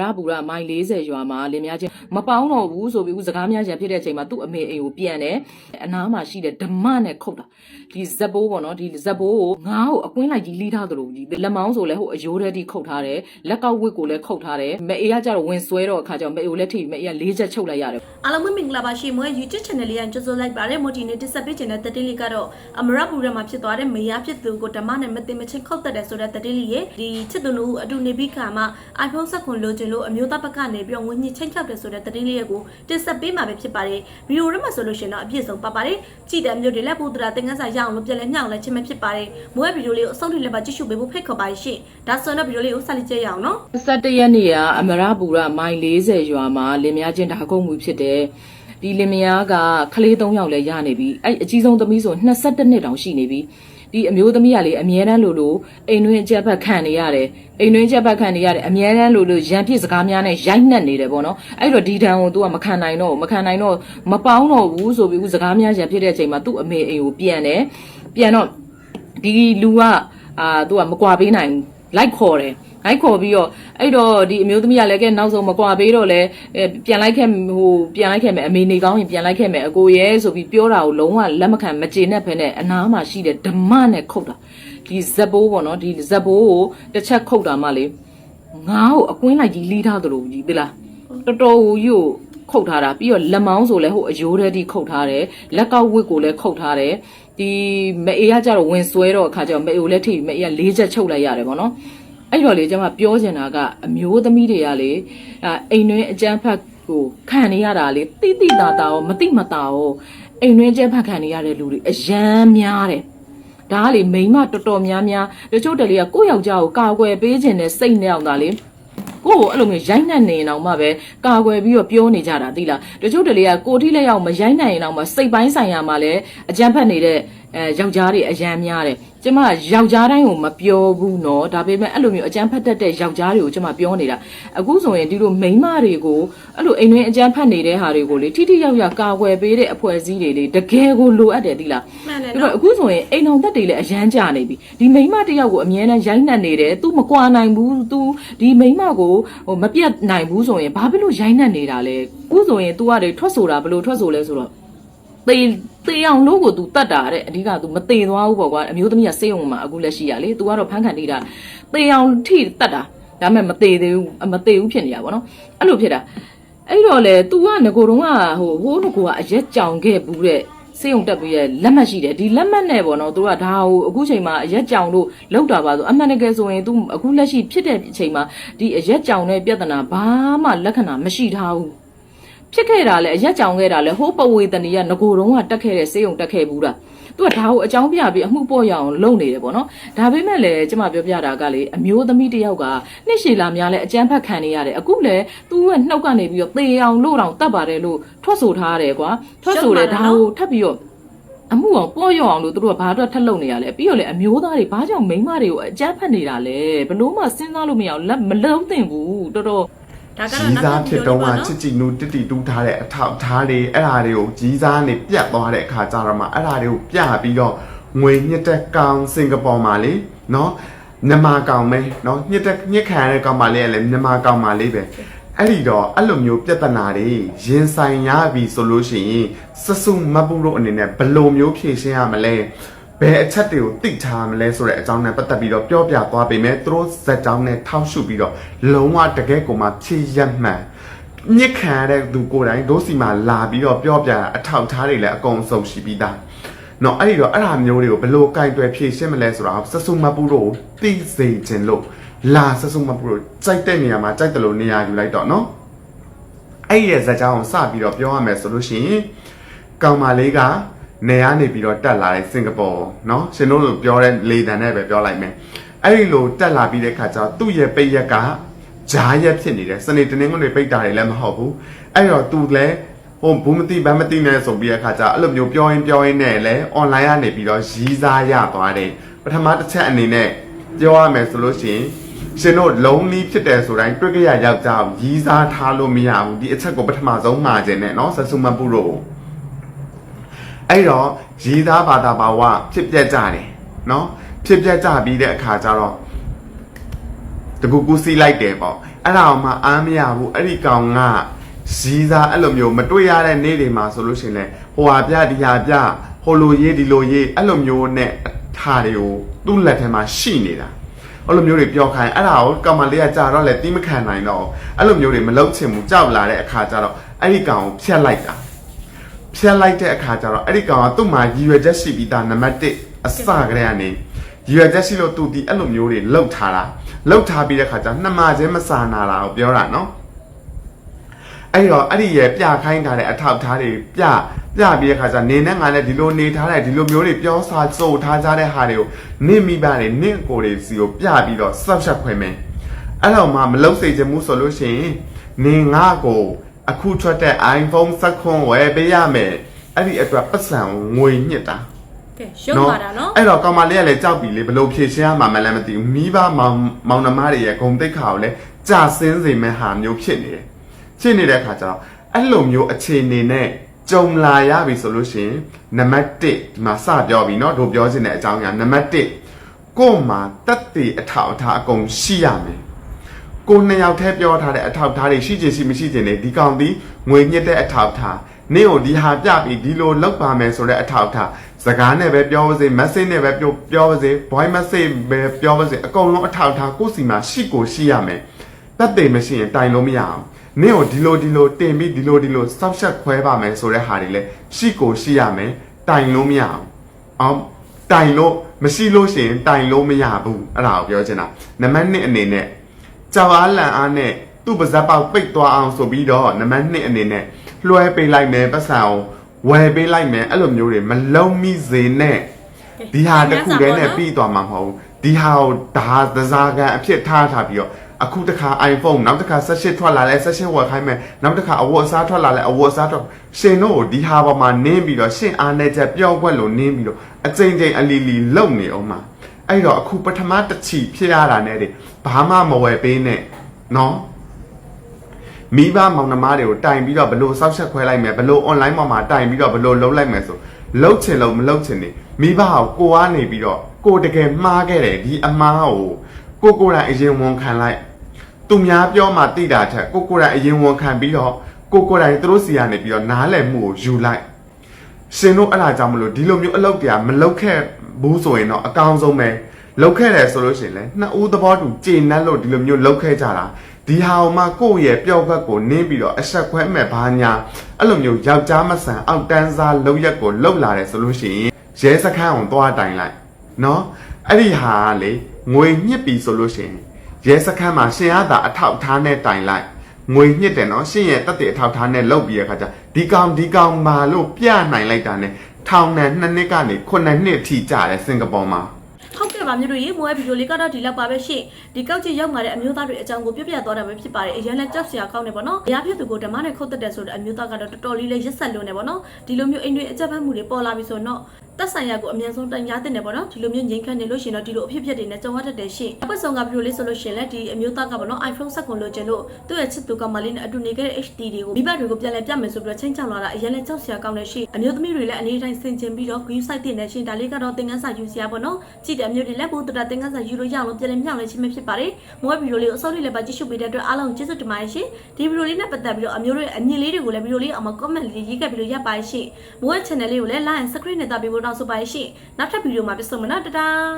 ရပူရမိုင်40ရွာမှာလင်များချင်းမပေါင်းတော့ဘူးဆိုပြီးဦးစကားများရန်ဖြစ်တဲ့အချိန်မှာသူ့အမေအိမ်ကိုပြန်တယ်အနားမှာရှိတဲ့ဓမ္မနဲ့ခုတ်တာဒီဇက်ဘိုးပေါ့နော်ဒီဇက်ဘိုးကိုငါ့ကိုအကွင်းလိုက်ကြီးလိထားသလိုကြီးလက်မောင်းဆိုလဲဟိုအယိုးတဲ့တိခုတ်ထားတယ်လက်ကောက်ဝစ်ကိုလည်းခုတ်ထားတယ်မအေးကကြတော့ဝင်ဆွဲတော့အခါကျတော့မအေးကိုလည်းထိမအေးကလေးချက်ချုပ်လိုက်ရတယ်အားလုံးပဲမင်္ဂလာပါရှင်မွေး YouTube channel လေးကကြိုဆိုလိုက်ပါတယ်မိုတီနဲ့တက်ဆက်ပေးခြင်းတဲ့တတိလေးကတော့အမရပူရမှာဖြစ်သွားတဲ့မေယာဖြစ်သူကိုဓမ္မနဲ့မသိမချင်းခုတ်တက်တယ်ဆိုတဲ့တတိလေးရဲ့ဒီချစ်သူတို့အတူနေပြီးခါမှာ iPhone 7လိုချင်လို့အမျိုးသားဘက်ကနေပြီးတော့ငွေညှစ်ချင်းချောက်တယ်ဆိုတဲ့တတိလေးရဲ့ကိုတက်ဆက်ပေးမှာပဲဖြစ်ပါတယ်ဗီဒီယိုရမှာဆိုလို့ရှင်တော့အပြည့်စုံပါပါတယ်ကြည်တဲ့မျိုးတွေလက်ပူတရာတင်ငန်းစာရအောင်လို့ပြန်လဲညှောင်းလဲချင်းမဖြစ်ပါတယ်မွေးဗီဒီယိုလေးကိုအဆုံးထိလည်းပါကြည့်ရှုပေးဖို့ဖိတ်ခေါ်ပါရှင်ဒါဆိုတော့ဗီဒီယိုလေးကိုဆက်လက်ကြည့်ရအောင်နော်21ရက်နေ့ကအမရပူရမိုင်40ရွာမှာလင်များချင်းဒါကုန်းမှုဖြစ်တယ်ဒီလင်မယားကကလေး3ယောက်လည်းရနေပြီအဲ့အကြီးဆုံးသမီးဆို22နှစ်တောင်ရှိနေပြီ ဒီအမျိုးသမီးကလေအမြဲတမ်းလို့လို့အိမ်တွင်းအချက်ဖက်ခံနေရတယ်အိမ်တွင်းအချက်ဖက်ခံနေရတယ်အမြဲတမ်းလို့လို့ရန်ဖြစ်စကားများနဲ့ရိုက်နှက်နေတယ်ပေါ့နော်အဲ့တော့ဒီတန်ကို तू ကမခံနိုင်တော့ဘူးမခံနိုင်တော့မပေါင်းတော့ဘူးဆိုပြီးဦးစကားများရန်ဖြစ်တဲ့အချိန်မှာသူ့အမေအိမ်ကိုပြန်တယ်ပြန်တော့ဒီလူကအာ तू ကမကွာပေးနိုင်ဘူးလိုက်ခေါ်တယ် လိုက်ခေါ်ပြီးတော့အဲ့တော့ဒီအမျိုးသမီးကလည်းကဲနောက်ဆုံးမကွာပေးတော့လဲအဲပြန်လိုက်ခဲ့ဟိုပြန်လိုက်ခဲ့မယ်အမေနေကောင်းရင်ပြန်လိုက်ခဲ့မယ်အကိုရဲဆိုပြီးပြောတာကိုလုံးဝလက်မခံမကျေနပ်ဖ ೇನೆ အနားမှာရှိတဲ့ဓမ္မနဲ့ခုတ်တာဒီဇက်ဘိုးပေါ့နော်ဒီဇက်ဘိုးကိုတစ်ချက်ခုတ်တာမှလေငါ့ကိုအကွင်းလိုက်ကြီးလိထားသလိုကြီးသိလားတော်တော်ကိုယူခုတ်ထားတာပြီးတော့လက်မောင်းဆိုလဲဟိုအယိုးတဲ့တိခုတ်ထားတယ်လက်ကောက်ဝစ်ကိုလည်းခုတ်ထားတယ်ဒီမအေးကကြတော့ဝင်ဆွဲတော့အခါကျတော့မအေးကိုလည်းထိမအေးကလေးချက်ချုပ်လိုက်ရတယ်ပေါ့နော် အဲ့တော့လေကျွန်မပြောချင်တာကအမျိုးသမီးတွေကလေအအိမ်တွင်းအကျန်းဖတ်ကိုခံနေရတာလေတိတိတာတာရောမတိမတာရောအိမ်တွင်းအကျန်းဖတ်ခံနေရတဲ့လူတွေအယမ်းများတယ်ဒါကလေမိန်းမတော်တော်များများတချို့တလေကကိုယ့်ယောက်ျားကိုကာကွယ်ပေးခြင်းနဲ့စိတ်နဲ့အောင်တာလေကိုယ့်ကိုအဲ့လိုမျိုးရိုက်နှက်နေရင်တော့မှပဲကာကွယ်ပြီးတော့ပြောနေကြတာသိလားတချို့တလေကကိုတိလက်ရောက်မရိုက်နှက်ရင်တော့မှစိတ်ပိုင်းဆိုင်ရာမှာလည်းအကြမ်းဖက်နေတဲ့အဲယောက်ျားတွေအယမ်းများတယ် ကျမယောက်ျားတိုင်းကိုမပြောဘူးเนาะဒါပေမဲ့အဲ့လိုမျိုးအကြမ်းဖက်တတ်တဲ့ယောက်ျားတွေကိုကျမပြောနေတာအခုဆိုရင်ဒီလိုမိန်းမတွေကိုအဲ့လိုအိမ်တွင်းအကြမ်းဖက်နေတဲ့ဟာတွေကိုလေထိထိရောက်ရောက်ကာကွယ်ပေးတဲ့အဖွဲ့အစည်းတွေလေတကယ်ကိုလိုအပ်တယ်သိလား မှန်တယ် အဲ့ နော် တော့အခုဆိုရင်အိမ်အောင်သက်တွေလည်းအရန်ကြနေပြီဒီမိန်းမတစ်ယောက်ကိုအမြဲတမ်းရိုက်နှက်နေတယ် तू မကွာနိုင်ဘူး तू ဒီမိန်းမကိုဟိုမပြတ်နိုင်ဘူးဆိုရင်ဘာဖြစ်လို့ရိုက်နှက်နေတာလဲအခုဆိုရင် तू ကလေထွက်ဆိုတာဘယ်လိုထွက်ဆိုလဲဆိုတော့တေး တေးအောင်လို့ကို तू တတ်တာတဲ့အဓိက तू မတေသွားဘူးပေါ့ကွာအမျိုးသမီးကစေးုံမှာအခုလက်ရှိရလေ तू ကတော့ဖမ်းခံနေတာတေးအောင်ထိတတ်တာဒါပေမဲ့မသေးသေးဘူးအမသေးဘူးဖြစ်နေတာပေါ့နော်အဲ့လိုဖြစ်တာအဲ့တော့လေ तू ကငကိုတုံးကဟိုဟိုးငကိုကအရက်ကြောင်ခဲ့ဘူးတဲ့ စေုံတက်ပြီးရဲ့လက်မှတ်ရှိတယ်ဒီလက်မှတ်နဲ့ပေါ့နော်သူကဒါဟိုအခုချိန်မှာအရက်ကြောင်တို့လောက်တာပါဆိုအမှန်တကယ်ဆိုရင် तू အခုလက်ရှိဖြစ်တဲ့အချိန်မှာဒီအရက်ကြောင်တဲ့ပြဿနာဘာမှလက္ခဏာမရှိထားဘူး ဖြစ်ခဲ့တာလဲအရက်ကြောင်ခဲ့တာလဲဟိုးပဝေတနီကငကိုတုံးကတက်ခဲ့တဲ့စေုံတက်ခဲ့ဘူးလားသူကဒါကိုအကြောင်းပြပြီးအမှုပေါ့ရအောင်လုပ်နေတယ်ပေါ့နော်ဒါပေမဲ့လည်းကျမပြောပြတာကလေအမျိုးသမီးတစ်ယောက်ကနှစ်ရှည်လာများလဲအကြမ်းဖက်ခံနေရတယ်အခုလဲသူကနှုတ်ကနေပြီးတော့သေအောင်လို့တောင်တတ်ပါတယ်လို့ထွက်ဆိုထားရတယ်ကွာထွက်ဆိုတယ်ဒါကိုထပ်ပြီးတော့အမှုအောင်ပေါ့ရော့အောင်လို့သူတို့ကဘာအတွက်ထက်လုံနေရလဲပြီးတော့လေအမျိုးသားတွေဘာကြောင့်မိန်းမတွေကိုအကြမ်းဖက်နေတာလဲဘလို့မှစဉ်းစားလို့မရအောင်လက်မလုံးသင့်ဘူးတော်တော် ဒါကတော့ကြီးစားဖြစ်တော့မှနော်ချစ်ကြည်နူးတိတိတူးထားတဲ့အထောက်အထားတွေအဲ့ဒါတွေကိုကြီးစားနေပြတ်သွားတဲ့အခါကျတော့မှအဲ့ဒါတွေကိုပြပြီးတော့ငွေညစ်တဲ့ကောင်စင်ကာပူမှာလေနော်မြန်မာကောင်ပဲနော်ညစ်တဲ့ညစ်ခံရတဲ့ကောင်မလေးကလည်းမြန်မာကောင်မလေးပဲအဲ့ဒီတော့အဲ့လိုမျိုးပြဿနာတွေရင်ဆိုင်ရပြီဆိုလို့ရှိရင်စဆုမပူတို့အနေနဲ့ဘယ်လိုမျိုးဖြေရှင်းရမလဲဘ ယ်အချက်တွေကိုသိထားမလဲဆိုတဲ့အကြောင်းနဲ့ပတ်သက်ပြီးတော့ပြောပြသွားပေမဲ့သူတို့ဇက်ကြောင်းနဲ့ထောက်ရှုပြီးတော့လုံးဝတကယ်ကိုမှဖြည့်ရမှန်ညစ်ခံရတဲ့သူကိုယ်တိုင်ဒို့စီမှာလာပြီးတော့ပြောပြတာအထောက်ထားတွေလည်းအကုန်စုံရှိပြီးသားနော်အဲ့ဒီတော့အဲ့ဒါမျိုးတွေကိုဘလို့ကင်တွယ်ဖြည့်ရှင်းမလဲဆိုတာဆဆူမပူတို့သိစေခြင်းလို့လာဆဆူမပူတို့စိုက်တဲ့နေရာမှာစိုက်တယ်လို့နေရာယူလိုက်တော့နော်အဲ့ဒီရဲ့ဇာတ်ကြောင်းကိုစပြီးတော့ပြောရမယ်ဆိုလို့ရှိရင်ကောင်မလေးက နေရနေပြီးတော့တက်လာတဲ့စင်ကာပူเนาะရှင်တို့လိုပြောတဲ့လေတံနဲ့ပဲပြောလိုက်မယ်အဲ့ဒီလိုတက်လာပြီးတဲ့ခါကျတော့သူ့ရဲ့ပိတ်ရက်ကဂျားရက်ဖြစ်နေတယ်စနေတနင်္ဂနွေပိတ်တာတွေလည်းမဟုတ်ဘူးအဲ့တော့သူလည်းဟိုဘူးမသိဗမ်းမသိနဲ့ဆိုပြီးတဲ့ခါကျအဲ့လိုမျိုးပြောရင်ပြောရင်နဲ့လည်း online ကနေပြီးတော့ရီးစားရသွားတယ်ပထမတစ်ချက်အနေနဲ့ပြောရမယ်ဆိုလို့ရှိရင် ရှင်တို့လုံးလီးဖြစ်တယ်ဆိုတိုင်းတွေ့ကြရယောက်ျားကိုရီးစားထားလို့မရဘူးဒီအချက်ကိုပထမဆုံးမှာခြင်းနဲ့เนาะဆဆူမပူတို့ အဲ့တော့ရေးသားဘာသာဘာဝဖြစ်ပြကြတယ်နော်ဖြစ်ပြကြပြီးတဲ့အခါကျတော့တကူကူစီးလိုက်တယ်ပေါ့အဲ့ဒါအောင်မှအားမရဘူးအဲ့ဒီကောင်ကဇီးသားအဲ့လိုမျိုးမတွေ့ရတဲ့နေ့တွေမှာဆိုလို့ရှိရင်လေဟိုဟာပြဒီဟာပြဟိုလိုရေးဒီလိုရေးအဲ့လိုမျိုးနဲ့ထားတွေကိုသူ့လက်ထဲမှာရှိနေတာအဲ့လိုမျိုးတွေပြောခိုင်းအဲ့ဒါကိုကောင်မလေးကကြာတော့လေတိမခံနိုင်တော့အဲ့လိုမျိုးတွေမလုပ်ချင်ဘူးကြောက်လာတဲ့အခါကျတော့အဲ့ဒီကောင်ကိုဖျက်လိုက်တာ ဖျက်လိုက်တဲ့အခါကျတော့အဲ့ဒီကောင်ကသူ့မှာရည်ရွယ်ချက်ရှိပြီးသားနံပါတ်1အစကတည်းကနေရည်ရွယ်ချက်ရှိလို့သူဒီအဲ့လိုမျိုးတွေလှုပ်ထားတာလှုပ်ထားပြီးတဲ့အခါကျနှမချင်းမစာနာတာကိုပြောတာနော်အဲ့တော့အဲ့ဒီရဲ့ပြခိုင်းထားတဲ့အထောက်ထားတွေပြပြပြီးတဲ့အခါကျနေနဲ့ငါနဲ့ဒီလိုနေထားတဲ့ဒီလိုမျိုးတွေပြောစာစိုးထားကြတဲ့ဟာတွေကိုနင့်မိဘတွေနင့်ကိုယ်တွေစီကိုပြပြီးတော့ဆောက်ရှက်ခွဲမယ်အဲ့တော့မှမလုံးစိတ်ချင်မှုဆိုလို့ရှိရင်နေငါကို အခုထွက်တဲ့ iPhone 7ဝယ်ပေးရမယ်အဲ့ဒီအတွက်ပတ်စံငွေညစ်တာ ကဲရုပ်ပါတာနော် အဲ့တော့ကောင်မလေးကလည်းကြောက်ပြီလေဘလို့ဖြည့်ရှင်းရမှာမလဲမသိဘူးမိဘမောင်မောင်နှမတွေရဲ့ဂုံတိတ်ခါကိုလည်းကြာစင်းစေမဲ့ဟာမျိုးဖြစ်နေတယ်ဖြစ်နေတဲ့အခါကျတော့အဲ့လိုမျိုးအခြေအနေနဲ့ကြုံလာရပြီဆိုလို့ရှိရင်နံပါတ်1ဒီမှာစပြောပြီเนาะတို့ပြောချင်တဲ့အကြောင်းအရာနံပါတ်1ကို့မှာတက်တည်အထောက်အထားအကုန်ရှိရမယ် ကိုနှစ်ယောက်တည်းပြောထားတဲ့အထောက်အထားတွေရှိချင်ရှိမရှိချင်နေဒီကောင်ဒီငွေညစ်တဲ့အထောက်အထားနင့်ကိုဒီဟာပြပြီးဒီလိုလောက်ပါမယ်ဆိုတဲ့အထောက်အထားစကားနဲ့ပဲပြောပါစေ message နဲ့ပဲပြောပြောပါစေ voice message ပဲပြောပါစေအကုန်လုံးအထောက်အထားကိုယ့်စီမှာရှိကိုရှိရမယ်တက်တယ်မရှိရင်တိုင်လို့မရအောင်နင့်ကိုဒီလိုဒီလိုတင်ပြီးဒီလိုဒီလိုစောက်ရှက်ခွဲပါမယ်ဆိုတဲ့ဟာတွေလည်းရှိကိုရှိရမယ်တိုင်လို့မရအောင်အောင်တိုင်လို့မရှိလို့ရှိရင်တိုင်လို့မရဘူးအဲ့ဒါကိုပြောချင်တာနံပါတ်1အနေနဲ့ ကြောက်အားလန့်အားနဲ့သူ့ပါဇက်ပေါက်ပိတ်သွားအောင်ဆိုပြီးတော့နံပါတ်1အနေနဲ့လွှဲပေးလိုက်မယ်ပတ်စံအောင်ဝယ်ပေးလိုက်မယ်အဲ့လိုမျိုးတွေမလုံးမိစေနဲ့ဒီဟာတစ်ခုတည်းနဲ့ပြီးသွားမှာမဟုတ်ဘူးဒီဟာကိုဒါသစားကန်အဖြစ်ထားထားပြီးတော့အခုတစ်ခါ iPhone နောက်တစ်ခါ16ထွက်လာလဲ16ဝယ်ခိုင်းမယ်နောက်တစ်ခါအဝတ်အစားထွက်လာလဲအဝတ်အစားထွက်ရှင်တို့ကိုဒီဟာပေါ်မှာနင်းပြီးတော့ရှင်အားနဲ့ချက်ပျောက်ွက်လို့နင်းပြီးတော့အကြိမ်ကြိမ်အလီလီလုံနေအောင်မှာ အဲ့တော့အခုပထမတစ်ချီဖြစ်ရတာနဲ့တည်းဘာမှမဝယ်ပေးနဲ့နော်မိဘမောင်နှမတွေကိုတိုင်ပြီးတော့ဘလို့စောက်ချက်ခွဲလိုက်မယ်ဘလို့ online ပေါ်မှာတိုင်ပြီးတော့ဘလို့လုံးလိုက်မယ်ဆိုလှုပ်ချင်လို့မလှုပ်ချင်နေမိဘကိုကိုကနေပြီးတော့ကိုတကယ်မှားခဲ့တယ်ဒီအမားကိုကိုကိုယ်တိုင်အရင်ဝန်ခံလိုက်သူများပြောမှတိတာထက်ကိုကိုယ်တိုင်အရင်ဝန်ခံပြီးတော့ကိုကိုယ်တိုင်သူတို့စီကနေပြီးတော့နားလည်မှုကိုယူလိုက်ရှင်တို့အဲ့ဒါကြောင့်မလို့ဒီလိုမျိုးအလုပ်တရားမလုပ်ခဲ့ ဘူးဆိုရင်တော့အကောင်းဆုံးပဲလုပ်ခဲ့တယ်ဆိုလို့ရှိရင်လည်းနှစ်ဦးသဘောတူကျေနပ်လို့ဒီလိုမျိုးလုပ်ခဲ့ကြတာဒီဟာအောင်မှကိုယ့်ရဲ့ပျောက်ဘက်ကိုနင်းပြီးတော့အဆက်ခွဲမဲ့ဘာညာအဲ့လိုမျိုးယောက်ျားမဆန်အောက်တန်းစားလောက်ရက်ကိုလှုပ်လာတယ်ဆိုလို့ရှိရင်ရဲစခန်းအောင်သွားတိုင်လိုက်နော်အဲ့ဒီဟာကလေငွေညှစ်ပြီဆိုလို့ရှိရင်ရဲစခန်းမှာရှင်ရတာအထောက်ထားနဲ့တိုင်လိုက်ငွေညှစ်တယ်နော်ရှင်ရဲ့တက်တဲ့အထောက်ထားနဲ့လုပ်ပြီးရခါကျဒီကောင်ဒီကောင်မာလို့ပြနိုင်လိုက်တာနဲ့ ထောင်နဲ့နှစ်နှစ်ကနေခုနှစ်နှစ်အထိကြာတယ်စင်ကာပူမှာဟုတ်ကဲ့ပါမျိုးတို့ရေမိုးရဲ့ဗီဒီယိုလေးကတော့ဒီလောက်ပါပဲရှင့်ဒီကောက်ချစ်ရောက်လာတဲ့အမျိုးသားတွေအကြောင်းကိုပြပြသွားတာပဲဖြစ်ပါတယ်အရင်လည်းကြောက်စရာကောင်းနေပေါ့နော်အရာဖြစ်သူကိုဓမ္မနဲ့ခုတ်တက်တယ်ဆိုတဲ့အမျိုးသားကတော့တော်တော်လေးလေးရက်ဆက်လို့နေပေါ့နော်ဒီလိုမျိုးအိမ်တွေအကြက်ဖက်မှုတွေပေါ်လာပြီဆိုတော့ တက်ဆိုင်ရာကိုအမြန်ဆုံးတိုင်ကြားတင်တယ်ပေါ့နော်ဒီလိုမျိုးငြိမ်းခန့်နေလို့ရှိရင်တော့ဒီလိုအဖြစ်ဖြစ်တွေနဲ့ကြုံရတတ်တယ်ရှင့်အပတ်ဆောင်ကဗီဒီယိုလေးဆိုလို့ရှိရင်လည်းဒီအမျိုးသားကပေါ့နော် iPhone 7ကိုလိုချင်လို့သူ့ရဲ့ချစ်သူကမလေးနဲ့အတူနေခဲ့တဲ့ HD တွေကိုမိဘတွေကိုပြန်လဲပြမယ်ဆိုပြီးတော့ချင်းချောင်လာတာအရင်လည်းကြောက်စရာကောင်းတယ်ရှင့်အမျိုးသမီးတွေလည်းအနေတိုင်းဆင်ကျင်ပြီးတော့ view site တင်နေရှင့်ဒါလေးကတော့သင်ခန်းစာယူစရာပေါ့နော်ကြည့်တယ်အမျိုးတွေလည်းဘုဒ္ဓတာသင်ခန်းစာယူလို့ရအောင်ပြန်လဲမြောက်လဲချင်းမဖြစ်ပါတယ်မိုးဗီဒီယိုလေးကိုအစောလေးလည်းပါကြည့်ရှုပေးတဲ့အတွက်အားလုံးကျေးဇူးတင်ပါတယ်ရှင်ဒီဗီဒီယိုလေးနဲ့ပတ်သက်ပြီးတော့အမျိုးတွေအမြင်လေးတွေကိုလည်းဗီဒီယိုလေးအောင်မှာ comment လေးရေးခဲ့ပြီးလို့ရပါတယ်ရှင်မိုးရဲ့ channel လေးကိုလည်း like and subscribe နဲ့တာပေးဖို့တောင်းဆိုပါတယ်ရှင်နောက်ထပ်ဗီဒီယိုမှာပြန်ဆုံမယ်နော်တတား